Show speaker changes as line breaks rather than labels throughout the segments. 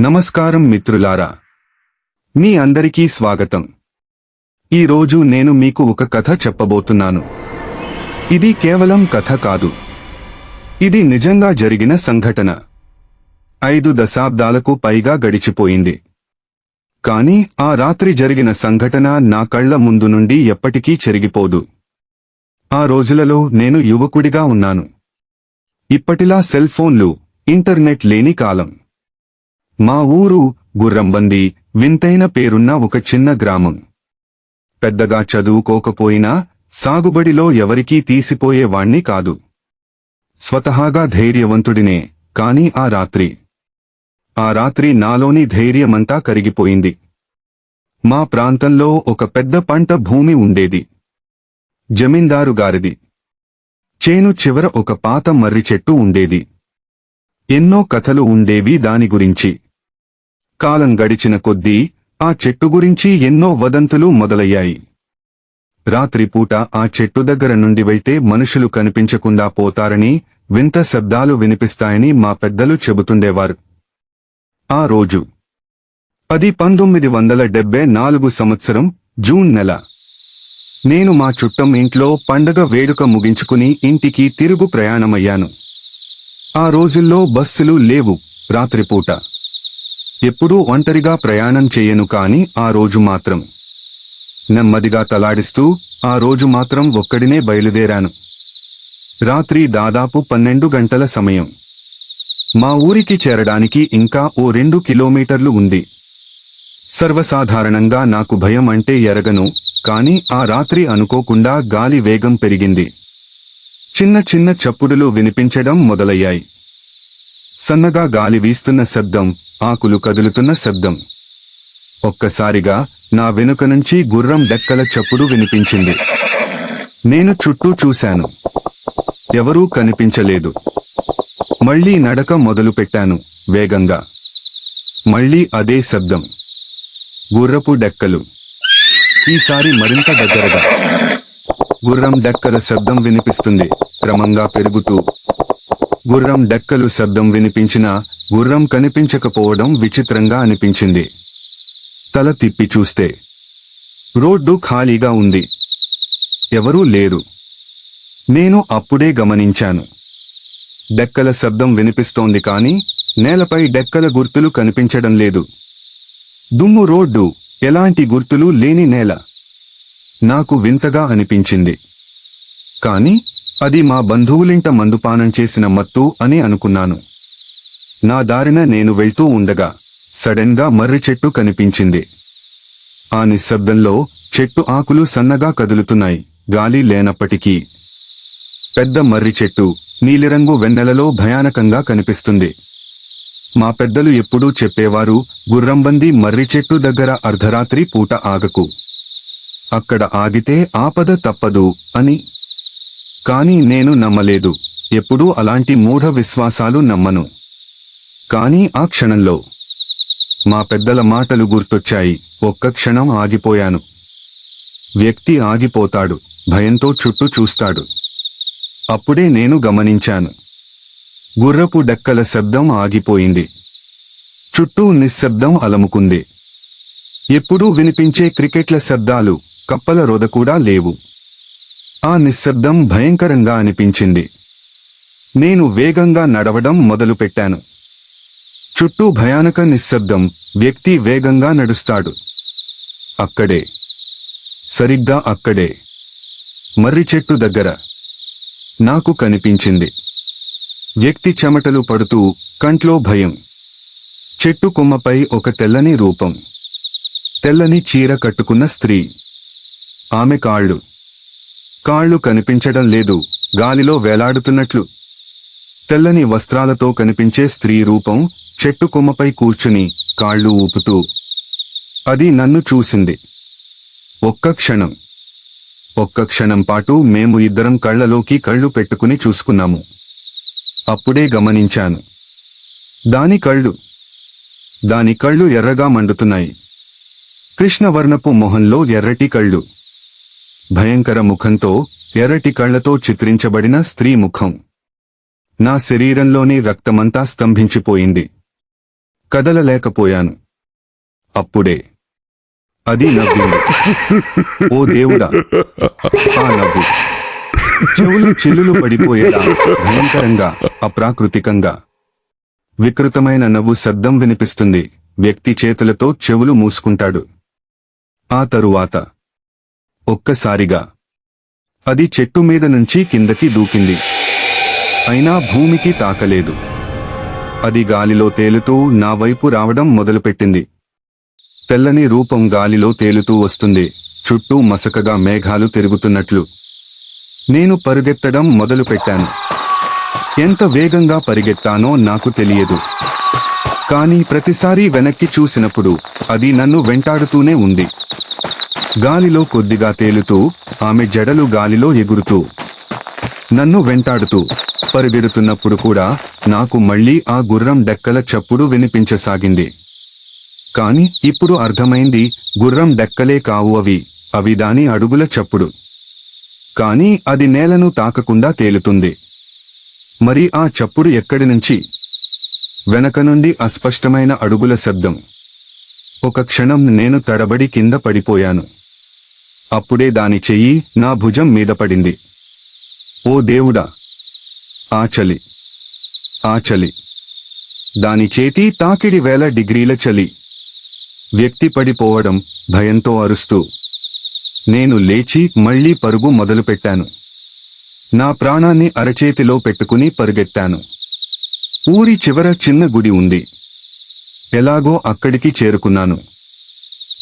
నమస్కారం మిత్రులారా. మీ అందరికీ స్వాగతం. ఈరోజు నేను మీకు ఒక కథ చెప్పబోతున్నాను. ఇది కేవలం కథ కాదు. ఇది నిజంగా జరిగిన సంఘటన. ఐదు దశాబ్దాలకు పైగా గడిచిపోయింది. కాని ఆ రాత్రి జరిగిన సంఘటన నా కళ్ళ ముందు నుండి ఎప్పటికీ చెరిగిపోదు. ఆ రోజులలో నేను యువకుడిగా ఉన్నాను. ఇప్పటిలా సెల్ ఫోన్లు ఇంటర్నెట్ లేని కాలం. మా ఊరు గుర్రంబంది వింతైన పేరున్న ఒక చిన్న గ్రామం. పెద్దగా చదువుకోకపోయినా సాగుబడిలో ఎవరికీ తీసిపోయేవాణ్ణి కాదు. స్వతహాగా ధైర్యవంతుడినే కాని ఆ రాత్రి. ఆ రాత్రి నాలోని ధైర్యమంతా కరిగిపోయింది. మా ప్రాంతంలో ఒక పెద్ద పంట భూమి ఉండేది. జమీందారు గారిది. చేను చివర ఒక పాత మర్రి చెట్టు ఉండేది. ఎన్నో కథలు ఉండేవి దాని గురించి. కాలం గడిచిన కొద్దీ ఆ చెట్టు గురించి ఎన్నో వదంతులు మొదలయ్యాయి. రాత్రిపూట ఆ చెట్టు దగ్గర నుండి వెళ్తే మనుషులు కనిపించకుండా పోతారని వింత శబ్దాలు వినిపిస్తాయని మా పెద్దలు చెబుతుండేవారు. ఆ రోజు పది పంతొమ్మిది వందల డెబ్బై నాలుగు సంవత్సరం జూన్ నెల. నేను మా చుట్టం ఇంట్లో పండగ వేడుక ముగించుకుని ఇంటికి తిరుగు ప్రయాణమయ్యాను. ఆ రోజుల్లో బస్సులు లేవు రాత్రిపూట. ఎప్పుడూ ఒంటరిగా ప్రయాణం చేయను కాని ఆ రోజు మాత్రం. నెమ్మదిగా తలాడిస్తూ ఆ రోజు మాత్రం ఒక్కడినే బయలుదేరాను. రాత్రి దాదాపు పన్నెండు గంటల సమయం. మా ఊరికి చేరడానికి ఇంకా ఓ రెండు కిలోమీటర్లు ఉంది. సర్వసాధారణంగా నాకు భయం అంటే ఎరగను కాని ఆ రాత్రి అనుకోకుండా గాలి వేగం పెరిగింది. చిన్న చిన్న చప్పుడులు వినిపించడం మొదలయ్యాయి. సన్నగా గాలి వీస్తున్న శబ్దం ఆకులు కదులుతున్న శబ్దం. ఒక్కసారిగా నా వెనుక నుంచి గుర్రం డెక్కల చప్పుడు వినిపించింది. నేను చుట్టూ చూశాను. ఎవరూ కనిపించలేదు. మళ్ళీ నడక మొదలుపెట్టాను వేగంగా. మళ్ళీ అదే శబ్దం. గుర్రపు డెక్కలు. ఈసారి మరింత దగ్గరగా. గుర్రం డెక్కల శబ్దం వినిపిస్తుంది క్రమంగా పెరుగుతూ. గుర్రం డెక్కలు శబ్దం వినిపించినా గుర్రం కనిపించకపోవడం విచిత్రంగా అనిపించింది. తల తిప్పి చూస్తే రోడ్డు ఖాళీగా ఉంది. ఎవరూ లేరు. నేను అప్పుడే గమనించాను. డెక్కల శబ్దం వినిపిస్తోంది కాని నేలపై డెక్కల గుర్తులు కనిపించడం లేదు. దుమ్ము రోడ్డు ఎలాంటి గుర్తులు లేని నేల. నాకు వింతగా అనిపించింది. కాని అది మా బంధువులింట మందుపానం చేసిన మత్తు అని అనుకున్నాను. నా దారిన నేను వెళ్తూ ఉండగా సడన్గా మర్రి చెట్టు కనిపించింది. ఆ నిశ్శబ్దంలో చెట్టు ఆకులు సన్నగా కదులుతున్నాయి గాలి లేనప్పటికీ. పెద్ద మర్రి చెట్టు నీలిరంగు వెన్నెలలో భయానకంగా కనిపిస్తుంది. మా పెద్దలు ఎప్పుడూ చెప్పేవారు గుర్రంబంది మర్రి చెట్టు దగ్గర అర్ధరాత్రి పూట ఆగకు. అక్కడ ఆగితే ఆపద తప్పదు అని. కానీ నేను నమ్మలేదు. ఎప్పుడూ అలాంటి మూఢ విశ్వాసాలు నమ్మను. కానీ ఆ క్షణంలో మా పెద్దల మాటలు గుర్తొచ్చాయి. ఒక్క క్షణం ఆగిపోయాను. వ్యక్తి ఆగిపోతాడు. భయంతో చుట్టూ చూస్తాడు. అప్పుడే నేను గమనించాను. గుర్రపు డెక్కల శబ్దం ఆగిపోయింది. చుట్టూ నిశ్శబ్దం అలముకుంది. ఎప్పుడూ వినిపించే క్రికెట్ల శబ్దాలు కప్పల రొద కూడా లేవు. ఆ నిశ్శబ్దం భయంకరంగా అనిపించింది. నేను వేగంగా నడవడం మొదలుపెట్టాను. చుట్టూ భయానక నిశ్శబ్దం వ్యక్తి వేగంగా నడుస్తాడు. అక్కడే. సరిగ్గా అక్కడే. మర్రి చెట్టు దగ్గర. నాకు కనిపించింది. వ్యక్తి చెమటలు పడుతూ కంట్లో భయం. చెట్టు కొమ్మపై ఒక తెల్లని రూపం. తెల్లని చీర కట్టుకున్న స్త్రీ. ఆమె కాళ్ళు. కాళ్ళు కనిపించడం లేదు గాలిలో వేలాడుతున్నట్లు. తెల్లని వస్త్రాలతో కనిపించే స్త్రీ రూపం చెట్టు కొమ్మపై కూర్చుని కాళ్ళు ఊపుతూ అది నన్ను చూసింది. ఒక్క క్షణం. ఒక్క క్షణం పాటు మేము ఇద్దరం కళ్ళలోకి కళ్ళు పెట్టుకుని చూసుకున్నాము. అప్పుడే గమనించాను. దాని కళ్ళు. దాని కళ్ళు ఎర్రగా మండుతున్నాయి. కృష్ణవర్ణపు మొహంలో ఎర్రటి కళ్ళు. భయంకర ముఖంతో ఎర్రటి కళ్ళతో చిత్రించబడిన స్త్రీ ముఖం. నా శరీరంలోని రక్తమంతా స్తంభించిపోయింది. కదలలేకపోయాను. అప్పుడే. అది నవ్వింది. ఓ దేవుడా. ఆ నవ్వు. చెవులు చిల్లులు పడిపోయేలా భయంకరంగా అప్రాకృతికంగా. వికృతమైన నవ్వు శబ్దం వినిపిస్తుంది. వ్యక్తి చేతులతో చెవులు మూసుకుంటాడు. ఆ తరువాత. ఒక్కసారిగా. అది చెట్టు మీద నుంచి కిందకి దూకింది. అయినా భూమికి తాకలేదు. అది గాలిలో తేలుతూ నా వైపు రావడం మొదలుపెట్టింది. తెల్లని రూపం గాలిలో తేలుతూ వస్తుంది. చుట్టూ మసకగా మేఘాలు తిరుగుతున్నట్లు. నేను పరుగెత్తడం మొదలుపెట్టాను. ఎంత వేగంగా పరిగెత్తానో నాకు తెలియదు. కానీ ప్రతిసారి వెనక్కి చూసినప్పుడు అది నన్ను వెంటాడుతూనే ఉంది. గాలిలో కొద్దిగా తేలుతూ ఆమె జడలు గాలిలో ఎగురుతూ నన్ను వెంటాడుతూ పరిగెడుతున్నప్పుడు కూడా నాకు మళ్ళీ ఆ గుర్రం డెక్కల చప్పుడు వినిపించసాగింది. కాని ఇప్పుడు అర్థమైంది గుర్రం డెక్కలే కావు అవి అవి దాని అడుగుల చప్పుడు. కానీ అది నేలను తాకకుండా తేలుతుంది. మరి ఆ చప్పుడు ఎక్కడి నుంచి? వెనక నుండి అస్పష్టమైన అడుగుల శబ్దం. ఒక క్షణం నేను తడబడి కింద పడిపోయాను. అప్పుడే దాని చెయ్యి నా భుజం మీద పడింది. ఓ దేవుడా! ఆ చలి! ఆ చలి! దాని చేతి తాకిడి వేల డిగ్రీల చలి! వ్యక్తి పడిపోవడం భయంతో అరుస్తూ నేను లేచి మళ్ళీ పరుగు మొదలుపెట్టాను. నా ప్రాణాన్ని అరచేతిలో పెట్టుకుని పరుగెత్తాను. ఊరి చివర చిన్న గుడి ఉంది. ఎలాగో అక్కడికి చేరుకున్నాను.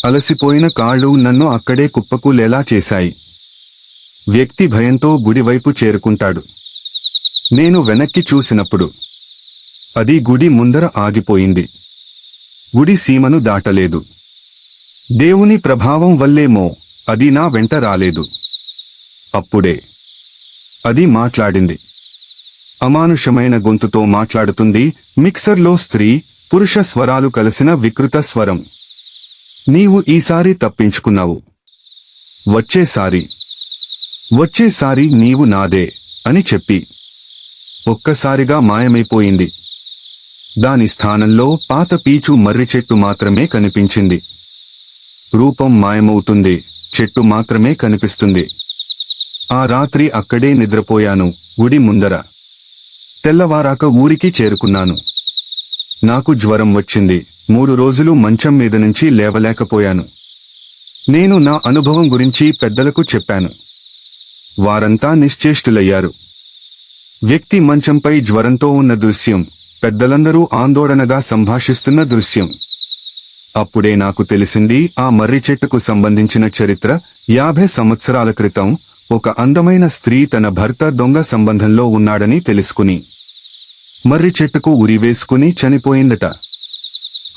అలసిపోయిన కాళ్ళు నన్ను అక్కడే కుప్పకూలేలా చేశాయి. వ్యక్తి భయంతో గుడివైపు చేరుకుంటాడు. నేను వెనక్కి చూసినప్పుడు అది గుడి ముందర ఆగిపోయింది. గుడి సీమను దాటలేదు. దేవుని ప్రభావం వల్లేమో అది నా వెంట రాలేదు. అప్పుడే అది మాట్లాడింది. అమానుషమైన గొంతుతో మాట్లాడుతుంది మిక్సర్లో స్త్రీ పురుష స్వరాలు కలిసిన వికృత స్వరం. నీవు ఈసారి తప్పించుకున్నావు. వచ్చేసారి వచ్చేసారి నీవు నాదే అని చెప్పి. ఒక్కసారిగా మాయమైపోయింది. దాని స్థానంలో పాత పీచు మర్రి చెట్టు మాత్రమే కనిపించింది. రూపం మాయమవుతుంది చెట్టు మాత్రమే కనిపిస్తుంది. ఆ రాత్రి అక్కడే నిద్రపోయాను గుడి ముందర. తెల్లవారాక ఊరికి చేరుకున్నాను. నాకు జ్వరం వచ్చింది. మూడు రోజులు మంచం మీద నుంచి లేవలేకపోయాను. నేను నా అనుభవం గురించి పెద్దలకు చెప్పాను. వారంతా నిశ్చేష్టులయ్యారు. వ్యక్తి మంచంపై జ్వరంతో ఉన్న దృశ్యం పెద్దలందరూ ఆందోళనగా సంభాషిస్తున్న దృశ్యం. అప్పుడే నాకు తెలిసింది ఆ మర్రి చెట్టుకు సంబంధించిన చరిత్ర యాభై సంవత్సరాల క్రితం ఒక అందమైన స్త్రీ తన భర్త దొంగ సంబంధంలో ఉన్నాడని తెలుసుకుని. మర్రి చెట్టుకు ఉరివేసుకుని చనిపోయిందట.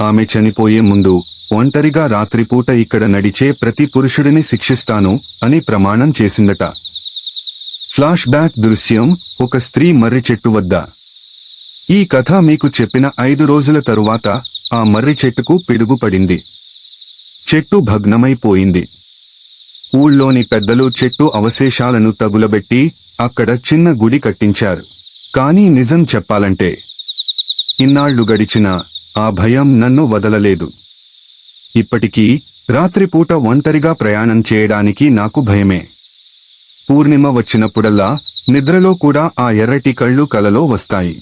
ఆమె చనిపోయే ముందు ఒంటరిగా రాత్రిపూట ఇక్కడ నడిచే ప్రతి పురుషుడిని శిక్షిస్తాను అని ప్రమాణం చేసిందట. ఫ్లాష్ బ్యాక్ దృశ్యం ఒక స్త్రీ మర్రి చెట్టు వద్ద. ఈ కథ మీకు చెప్పిన ఐదు రోజుల తరువాత ఆ మర్రి చెట్టుకు పిడుగు పడింది చెట్టు భగ్నమైపోయింది. ఊళ్ళోని పెద్దలు చెట్టు అవశేషాలను తగులబెట్టి అక్కడ చిన్న గుడి కట్టించారు. కానీ నిజం చెప్పాలంటే ఇన్నాళ్ళు గడిచినా ఆ భయం నన్ను వదలలేదు. ఇప్పటికీ రాత్రిపూట ఒంటరిగా ప్రయాణం చేయడానికి నాకు భయమే. పూర్ణిమ వచ్చినప్పుడల్లా నిద్రలో కూడా ఆ ఎర్రటి కళ్ళు కలలో వస్తాయి.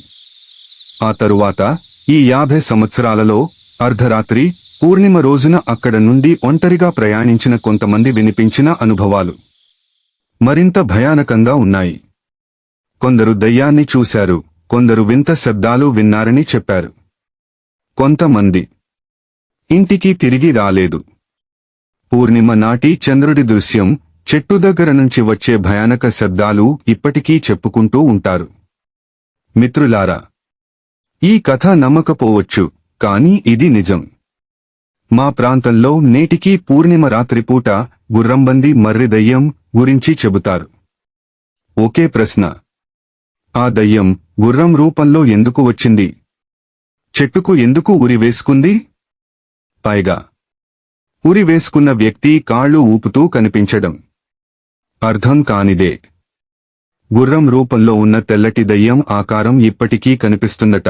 ఆ తరువాత ఈ యాభై సంవత్సరాలలో అర్ధరాత్రి పూర్ణిమ రోజున అక్కడ నుండి ఒంటరిగా ప్రయాణించిన కొంతమంది వినిపించిన అనుభవాలు మరింత భయానకంగా ఉన్నాయి. కొందరు దయ్యాన్ని చూశారు కొందరు వింత శబ్దాలు విన్నారని చెప్పారు. కొంతమంది ఇంటికి తిరిగి రాలేదు. పూర్ణిమ నాటి చంద్రుడి దృశ్యం చెట్టు దగ్గర నుంచి వచ్చే భయానక శబ్దాలు ఇప్పటికీ చెప్పుకుంటూ ఉంటారు. మిత్రులారా ఈ కథ నమ్మకపోవచ్చు కాని ఇది నిజం. మా ప్రాంతంలో నేటికీ పూర్ణిమ రాత్రిపూట గుర్రంబంది మర్రి దయ్యం గురించి చెబుతారు. ఒకే ప్రశ్న. ఆ దయ్యం గుర్రం రూపంలో ఎందుకు వచ్చింది? చెట్టుకు ఎందుకు ఉరి వేసుకుంది? పైగా ఉరి వేసుకున్న వ్యక్తి కాళ్ళు ఊపుతూ కనిపించడం అర్థం కానిదే. గుర్రం రూపంలో ఉన్న తెల్లటి దయ్యం ఆకారం ఇప్పటికీ కనిపిస్తుందట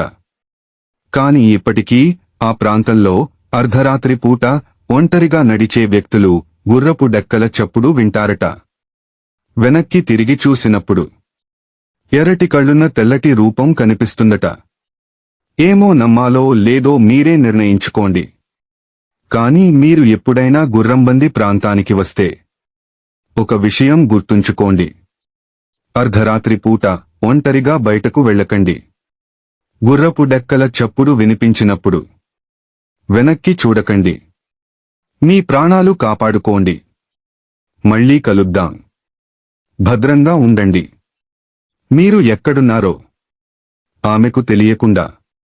కాని ఇప్పటికీ ఆ ప్రాంతంలో అర్ధరాత్రి పూట ఒంటరిగా నడిచే వ్యక్తులు గుర్రపు డెక్కల చప్పుడు వింటారట. వెనక్కి తిరిగి చూసినప్పుడు ఎర్రటి కళ్ళున్న తెల్లటి రూపం కనిపిస్తుందట ఏమో నమ్మాలో లేదో మీరే నిర్ణయించుకోండి. కానీ మీరు ఎప్పుడైనా గుర్రంబంది ప్రాంతానికి వస్తే ఒక విషయం గుర్తుంచుకోండి. అర్ధరాత్రి పూట ఒంటరిగా బయటకు వెళ్ళకండి. గుర్రపు డెక్కల చప్పుడు వినిపించినప్పుడు వెనక్కి చూడకండి. మీ ప్రాణాలు కాపాడుకోండి. మళ్ళీ కలుద్దాం. భద్రంగా ఉండండి. మీరు ఎక్కడున్నారో ఆమెకు తెలియకుండా